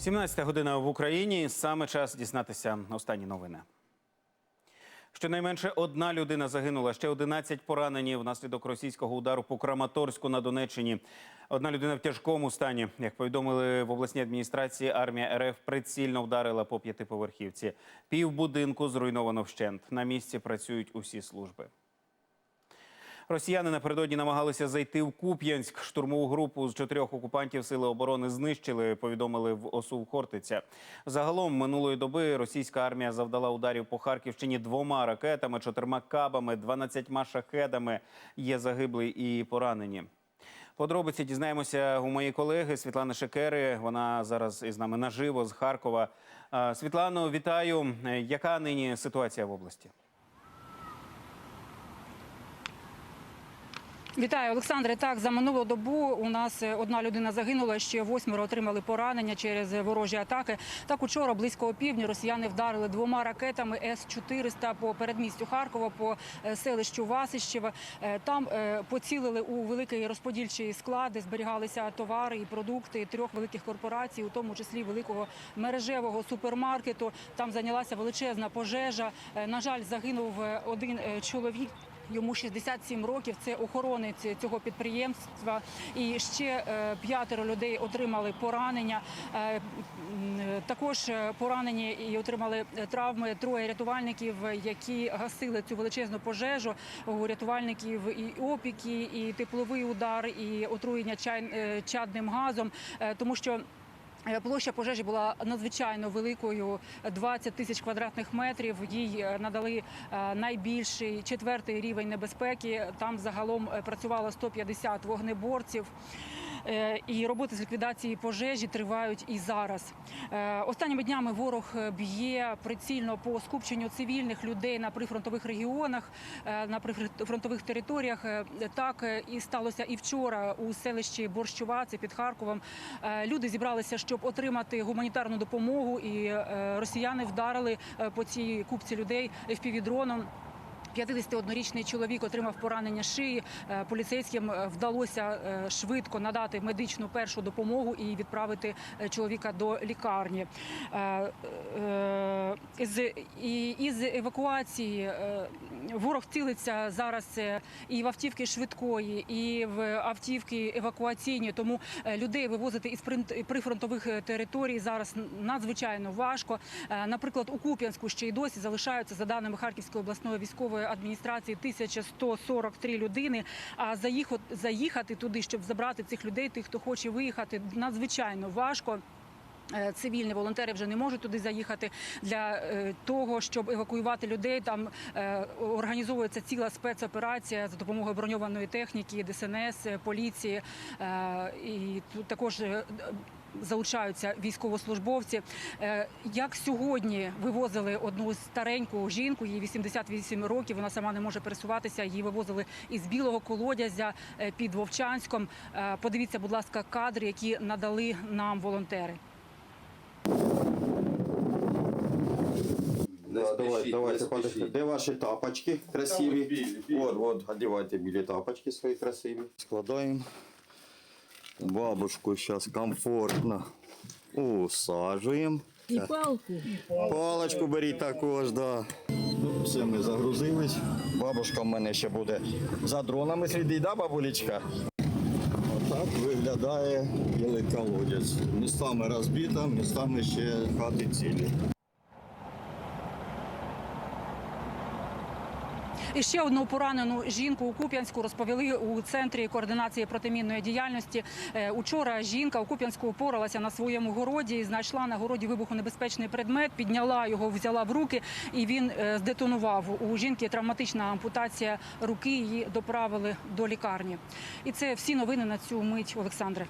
17 година в Україні. Саме час дізнатися останні новини. Щонайменше одна людина загинула, ще 11 поранені внаслідок російського удару по Краматорську на Донеччині. Одна людина в тяжкому стані. Як повідомили в обласній адміністрації, армія РФ прицільно вдарила по п'ятиповерхівці. Пів будинку зруйновано вщент. На місці працюють усі служби. Росіяни напередодні намагалися зайти в Куп'янськ. Штурмову групу з чотирьох окупантів сили оборони знищили. Повідомили в ОСУ Хортиця. Загалом минулої доби російська армія завдала ударів по Харківщині двома ракетами, чотирма кабами, 12 шахедами. Є загиблі і поранені. Подробиці дізнаємося у моєї колеги Світлани Шекери. Вона зараз із нами наживо з Харкова. Е, Світлано, вітаю. Е, Яка нині ситуація в області? Вітаю, Олександре. Так, за минулу добу у нас е, одна людина загинула, ще восьмеро отримали поранення через ворожі атаки. Так, учора близько опівдні росіяни вдарили двома ракетами С-400 по передмістю Харкова, по е, селищу Васищеве. Е, Там е, поцілили у великий розподільчий склад, де зберігалися товари і продукти трьох великих корпорацій, у тому числі великого мережевого супермаркету. Там зайнялася величезна пожежа. Е, На жаль, загинув е, один е, чоловік. Йому 67 років. Це охоронець цього підприємства. І ще е, п'ятеро людей отримали поранення. Е, Також е, поранені і отримали травми троє рятувальників, які гасили цю величезну пожежу. У рятувальників і опіки, і тепловий удар, і отруєння чадним газом, тому що. Е, Площа пожежі була надзвичайно великою 20 тисяч квадратних метрів. Їй е, надали е, найбільший четвертий рівень небезпеки. Там загалом працювало 150 вогнеборців. Е, І роботи з ліквідації пожежі тривають і зараз. Е, Останніми днями ворог е, б'є прицільно по скупченню цивільних людей на прифронтових регіонах, на прифронтових територіях. Так і сталося і вчора у селищі Борщова, це під Харковом. Люди зібралися, щоб отримати гуманітарну допомогу, і росіяни вдарили по цій купці людей FPV-дроном. 51-річний чоловік отримав поранення шиї. Е, Поліцейським е, вдалося е, швидко надати медичну першу допомогу і відправити чоловіка до лікарні. Із, евакуації ворог цілиться зараз е, і в автівки швидкої, і в автівки евакуаційні. Тому е, людей вивозити із прифронтових е, територій зараз надзвичайно важко. Наприклад, у Куп'янську ще й досі залишаються за даними Харківської обласної військової адміністрації 1143 людини. А заїхати туди, щоб забрати цих людей, тих, хто хоче виїхати, надзвичайно важко. Е, Цивільні волонтери вже не можуть туди заїхати для е, того, щоб евакуювати людей. Там е, організовується ціла спецоперація за допомогою броньованої техніки, ДСНС, поліції і тут також. Залучаються військовослужбовці. Як сьогодні вивозили одну стареньку жінку, їй 88 років. Вона сама не може пересуватися. Її вивозили із білого колодязя під Вовчанськом. Подивіться, будь ласка, кадри, які надали нам волонтери. Не Да, спішіть, давай, не давайте, спішіть. подожди. Де ваші тапочки красиві? Там білі, білі. Вот, вот, одевайте білі тапочки свої красиві. Складаємо. Бабушку зараз комфортно усаджуємо. І палку. Палочку беріть також, да. Ну, все, ми загрузились. Бабушка в мене ще буде за дронами слідить, да, бабулечка? Виглядає білий колодязь. Містами розбита, містами ще хати цілі. І ще одну поранену жінку у Куп'янську розповіли у центрі координації протимінної діяльності. Е, Учора жінка у Куп'янську опоралася на своєму городі, і знайшла на городі вибухонебезпечний предмет, підняла його, взяла в руки, і він е, здетонував. У жінки травматична ампутація руки. Її доправили до лікарні. І це всі новини на цю мить, Олександре.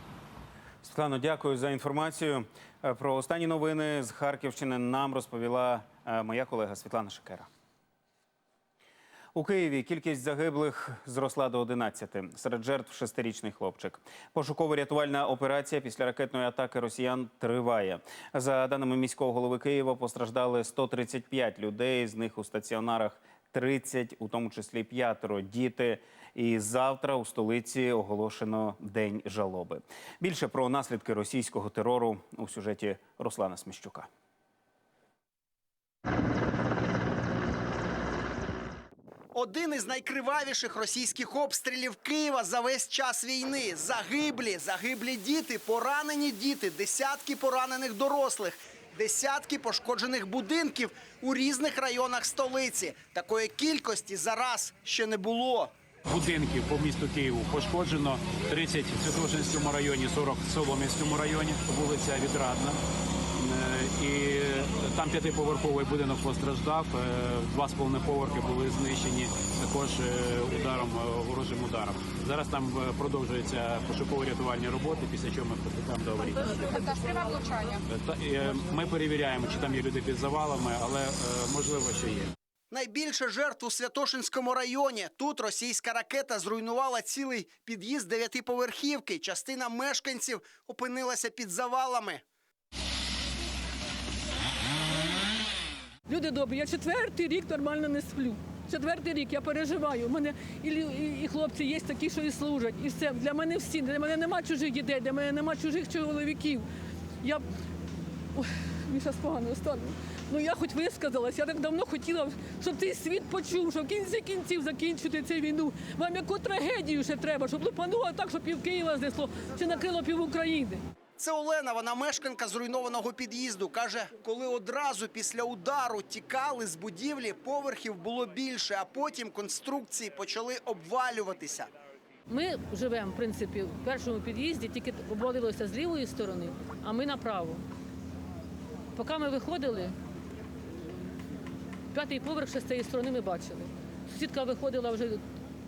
Світлано, дякую за інформацію. Е, Про останні новини з Харківщини нам розповіла моя колега Світлана Шикера. У Києві кількість загиблих зросла до 11. Серед жертв шестирічний хлопчик. Пошуково-рятувальна операція після ракетної атаки росіян триває. За даними міського голови Києва, постраждали 135 людей. З них у стаціонарах 30, у тому числі п'ятеро діти. І завтра у столиці оголошено день жалоби. Більше про наслідки російського терору у сюжеті Руслана Сміщука. Один із найкривавіших російських обстрілів Києва за весь час війни. Загиблі, загиблі діти, поранені діти, десятки поранених дорослих, десятки пошкоджених будинків у різних районах столиці. Такої кількості зараз ще не було. будинків по місту Києву пошкоджено 30 в Святошинському районі, 40 в Солом'янському районі, вулиця Відрадна. Е, І там п'ятиповерховий будинок постраждав, е, два з половиною поверхи були знищені також е, ударом, ворожим ударом. Зараз там продовжуються пошуково-рятувальні роботи, після чого ми приступаємо до аварії. Та- е, Ми перевіряємо, чи там є люди під завалами, але можливо, що є. Найбільше жертв у Святошинському районі. Тут російська ракета зруйнувала цілий під'їзд дев'ятиповерхівки. Частина мешканців опинилася під завалами. Люди добрі, я четвертий рік нормально не сплю. Четвертий рік я переживаю. У мене і, і, і хлопці є такі, що і служать. І все. Для мене всі. Для мене нема чужих дітей, для мене нема чужих чоловіків. Я Ой, мені зараз погано стане. Ну я хоч висказалась, я так давно хотіла, щоб цей світ почув, що в кінці кінців закінчити цю війну. Вам яку трагедію ще треба, щоб лупануло так, щоб пів Києва знесло, чи накрило пів України. Це Олена, вона мешканка зруйнованого під'їзду. Каже, коли одразу після удару тікали з будівлі, поверхів було більше, а потім конструкції почали обвалюватися. Ми живемо, в принципі, в першому під'їзді, тільки обвалилося з лівої сторони, а ми направо. Поки ми виходили, п'ятий поверх ще з цієї сторони ми бачили. Сусідка виходила вже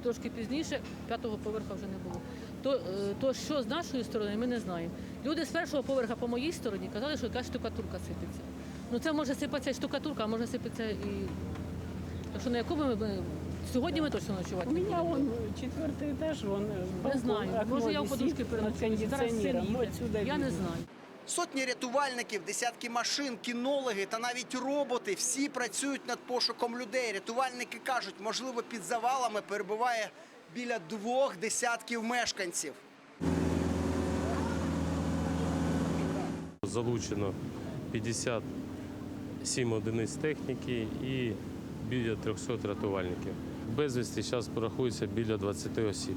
трошки пізніше, п'ятого поверха вже не було. То, е, то що з нашої сторони, ми не знаємо. Люди з першого поверха по моїй стороні казали, що якась штукатурка сипеться. Ну це може сипатися і штукатурка, а може сипатися і. Так що на якому ми, ми сьогодні ми точно ночувати У не меня будемо. он четвертый этаж, вон э, Не балкон, знаю. окно Може, я в висит подушки над переночую. Зараз син кондиционером. їде. Отсюда Я не видно. знаю. Сотні рятувальників, десятки машин, кінологи та навіть роботи всі працюють над пошуком людей. Рятувальники кажуть, можливо, під завалами перебуває біля двох десятків мешканців. Залучено 57 одиниць техніки і біля 300 рятувальників. Безвісті зараз порахується біля 20 осіб.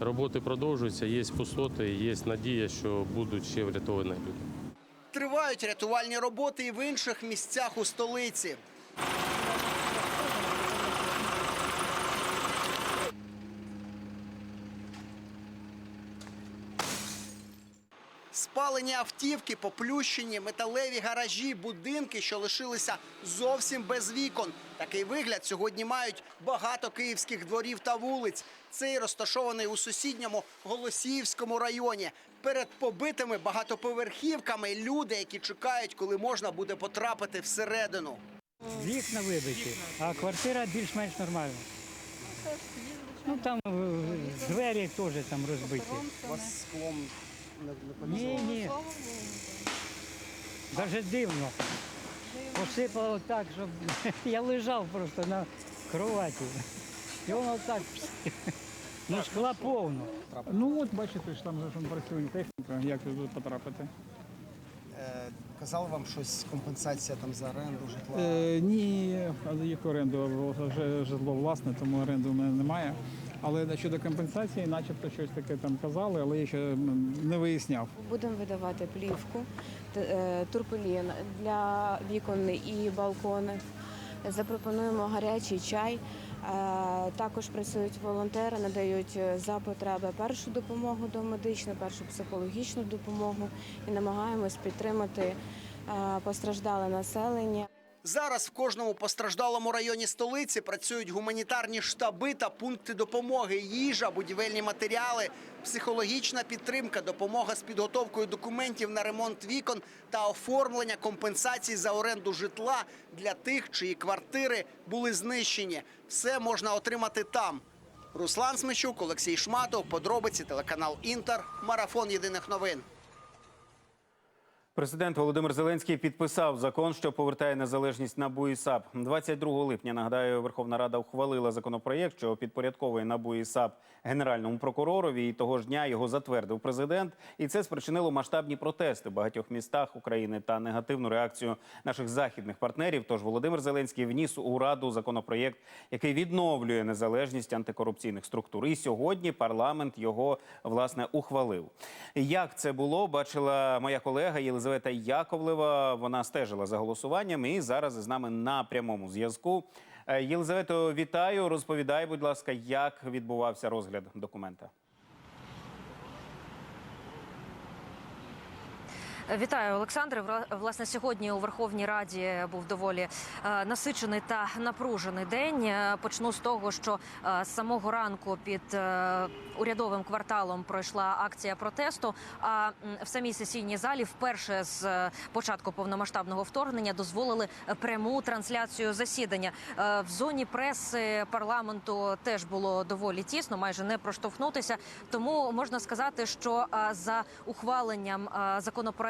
Роботи продовжуються, є пустоти, є надія, що будуть ще врятовані люди. Тривають рятувальні роботи і в інших місцях у столиці. Спалені автівки, поплющені, металеві гаражі, будинки, що лишилися зовсім без вікон. Такий вигляд сьогодні мають багато київських дворів та вулиць. Цей розташований у сусідньому Голосіївському районі. Перед побитими багатоповерхівками люди, які чекають, коли можна буде потрапити всередину. Вікна вибиті, а квартира більш-менш нормальна. Ну там е, двері теж там розбиті. У вас склом Ні, ні. Даже дивно. Посипало так, щоб я лежав просто на кроваті. І воно так. Ну, шкла повно. Ну от бачите, ж там же ж працює техніка, як тут потрапити. Е, Казали вам щось компенсація там за оренду житла? Е, ні, але їх оренду вже житло власне, тому оренди в мене немає. Але щодо компенсації, начебто щось таке там казали, але я ще не виясняв. Будемо видавати плівку, е, турпелін для вікон і балконів. Запропонуємо гарячий чай. Е, Також працюють волонтери, надають е, за потреби першу допомогу домедичну, першу психологічну допомогу і намагаємось підтримати постраждале населення. Зараз в кожному постраждалому районі столиці працюють гуманітарні штаби та пункти допомоги, їжа, будівельні матеріали, психологічна підтримка, допомога з підготовкою документів на ремонт вікон та оформлення компенсацій за оренду житла для тих, чиї квартири були знищені. Все можна отримати там. Руслан Смещук, Олексій Шматов, подробиці телеканал Інтер, марафон єдиних новин. Президент Володимир Зеленський підписав закон, що повертає незалежність НАБУ і САП. 22 липня, нагадаю, Верховна Рада ухвалила законопроєкт, що підпорядковує НАБУ і САП генеральному прокуророві. І того ж дня його затвердив президент. І це спричинило масштабні протести в багатьох містах України та негативну реакцію наших західних партнерів. Тож Володимир Зеленський вніс у раду законопроєкт, який відновлює незалежність антикорупційних структур. І сьогодні парламент його власне ухвалив. Як це було, бачила моя колега Єлизавета Яковлева. Вона стежила за голосуванням і зараз з нами на прямому зв'язку. Е, Єлизавето, вітаю. Розповідай, будь ласка, як відбувався розгляд документа. Вітаю, Олександре. Власне, сьогодні у Верховній Раді був доволі е, насичений та напружений день. Е, Почну з того, що е, з самого ранку під урядовим кварталом пройшла акція протесту. А в самій сесійній залі вперше з початку повномасштабного вторгнення дозволили пряму трансляцію засідання. В зоні преси парламенту теж було доволі тісно, майже не проштовхнутися. Тому можна сказати, що за ухваленням е,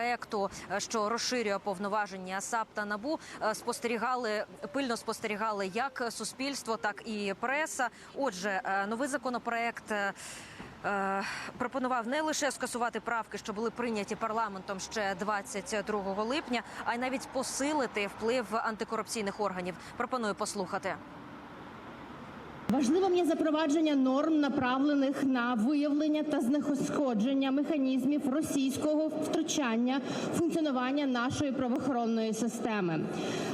законопроекту, е, що розширює повноваження САП та НАБУ, е, спостерігали пильно спостерігали як суспільство, так і преса. Отже, е, новий законопроект. Пропонував не лише скасувати правки, що були прийняті парламентом ще 22 липня, а й навіть посилити вплив антикорупційних органів. Пропоную послухати. Важливим є запровадження норм, направлених на виявлення та знехосходження механізмів російського втручання функціонування нашої правоохоронної системи.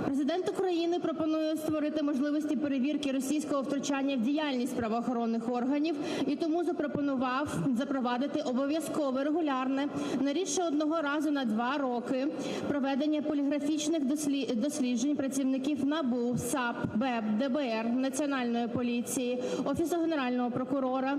Президент України пропонує створити можливості перевірки російського втручання в діяльність правоохоронних органів і тому запропонував запровадити обов'язкове регулярне не рідше одного разу на два роки проведення поліграфічних дослі- досліджень працівників НАБУ, САП, БЕП, ДБР, Національної поліції, Офісу Генерального прокурора.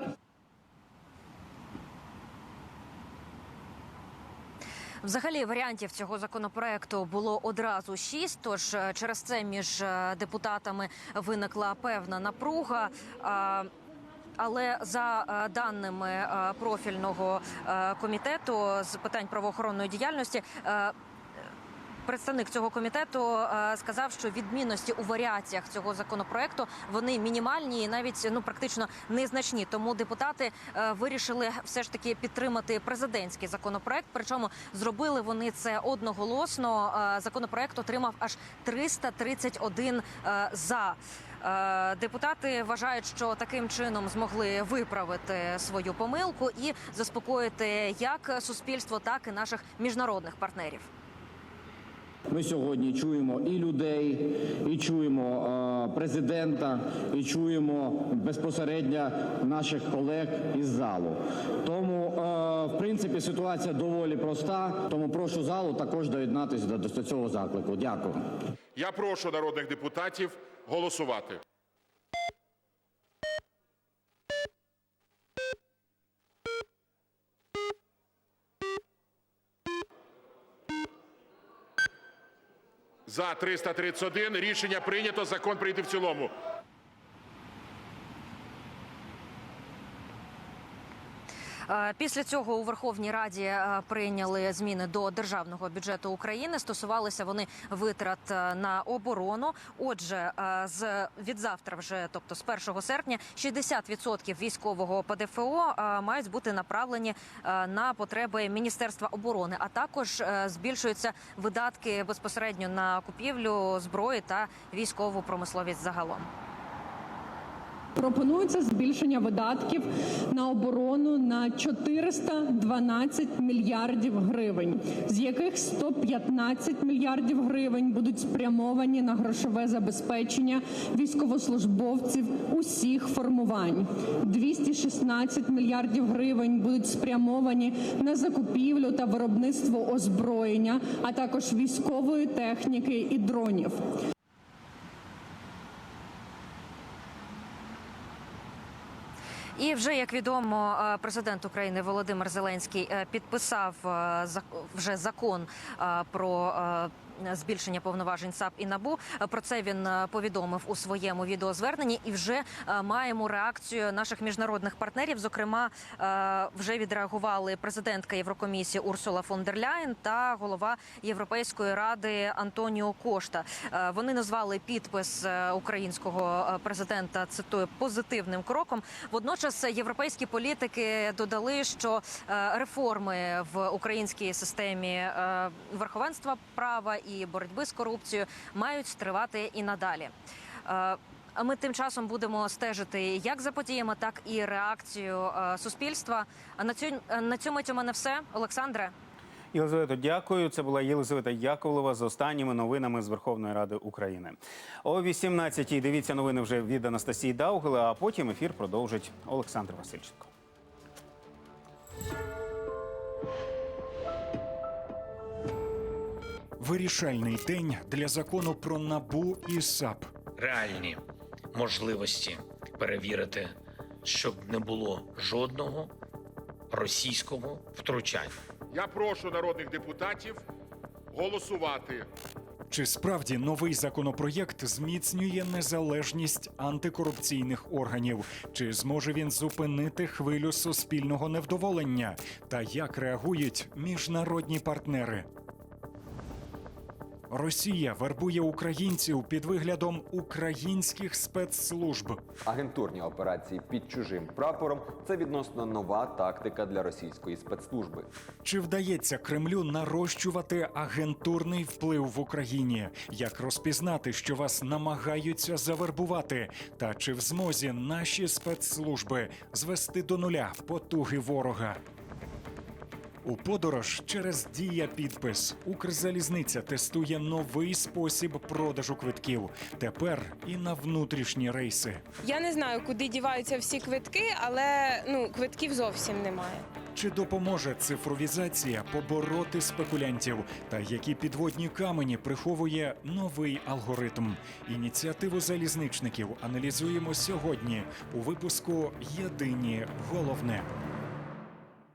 Взагалі варіантів цього законопроекту було одразу шість. Тож е, через це між е, депутатами виникла певна напруга. Але за е, даними е, профільного е, комітету з питань правоохоронної діяльності. Представник цього комітету е, сказав, що відмінності у варіаціях цього законопроекту вони мінімальні і навіть ну практично незначні. Тому депутати е, вирішили все ж таки підтримати президентський законопроект. Причому зробили вони це одноголосно. Е, Законопроект отримав аж 331 е, за. Депутати вважають, що таким чином змогли виправити свою помилку і заспокоїти як суспільство, так і наших міжнародних партнерів. Ми сьогодні чуємо і людей, і чуємо е, президента, і чуємо безпосередньо наших колег із залу. Тому, е, в принципі, ситуація доволі проста. Тому прошу залу також доєднатися до, до цього заклику. Дякую. Я прошу народних депутатів голосувати. За 331 рішення прийнято. Закон прийнятий в цілому. Після цього у Верховній Раді е, прийняли зміни до державного бюджету України. Стосувалися вони витрат е, на оборону. Отже, е, з від завтра, вже тобто з 1 серпня, 60% військового ПДФО е, мають бути направлені е, на потреби Міністерства оборони. А також е, збільшуються видатки безпосередньо на купівлю зброї та військову промисловість загалом. Пропонується збільшення видатків на оборону на 412 мільярдів гривень, з яких 115 мільярдів гривень будуть спрямовані на грошове забезпечення військовослужбовців усіх формувань. 216 мільярдів гривень будуть спрямовані на закупівлю та виробництво озброєння, а також військової техніки і дронів. І вже як відомо, е, президент України Володимир Зеленський е, підписав е, вже закон про збільшення повноважень САП і НАБУ. Е, Про це він е, повідомив у своєму відеозверненні, і вже е, маємо реакцію наших міжнародних партнерів. Зокрема, е, вже відреагували президентка Єврокомісії Урсула фон дер Ляєн та голова Європейської ради Антоніо Кошта. Е, Вони назвали підпис е, українського е, президента цитую позитивним кроком. Водночас європейські політики додали, що е, реформи в українській системі е, верховенства права і боротьби з корупцією мають тривати і надалі. Е, А ми тим часом будемо стежити як за подіями, так і реакцію е, суспільства. А на цю на цю мить у мене все, Олександре. Єлизавето, дякую. Це була Єлизавета Яковлева з останніми новинами з Верховної Ради України. О 18-й дивіться новини вже від Анастасії Даугли, а потім ефір продовжить Олександр Васильченко. Вирішальний день для закону про набу і САП. реальні можливості перевірити, щоб не було жодного російського втручання. Я прошу народних депутатів голосувати. Чи справді новий законопроєкт зміцнює незалежність антикорупційних органів? Чи зможе він зупинити хвилю суспільного невдоволення? Та як реагують міжнародні партнери? Росія вербує українців під виглядом українських спецслужб. Агентурні операції під чужим прапором це відносно нова тактика для російської спецслужби. Чи вдається Кремлю нарощувати агентурний вплив в Україні? Як розпізнати, що вас намагаються завербувати? Та чи в змозі наші спецслужби звести до нуля потуги ворога? У подорож через дія підпис Укрзалізниця тестує новий спосіб продажу квитків. Тепер і на внутрішні рейси. Я не знаю, куди діваються всі квитки, але ну квитків зовсім немає. Чи допоможе цифровізація побороти спекулянтів? Та які підводні камені приховує новий алгоритм? Ініціативу залізничників аналізуємо сьогодні у випуску Єдині головне.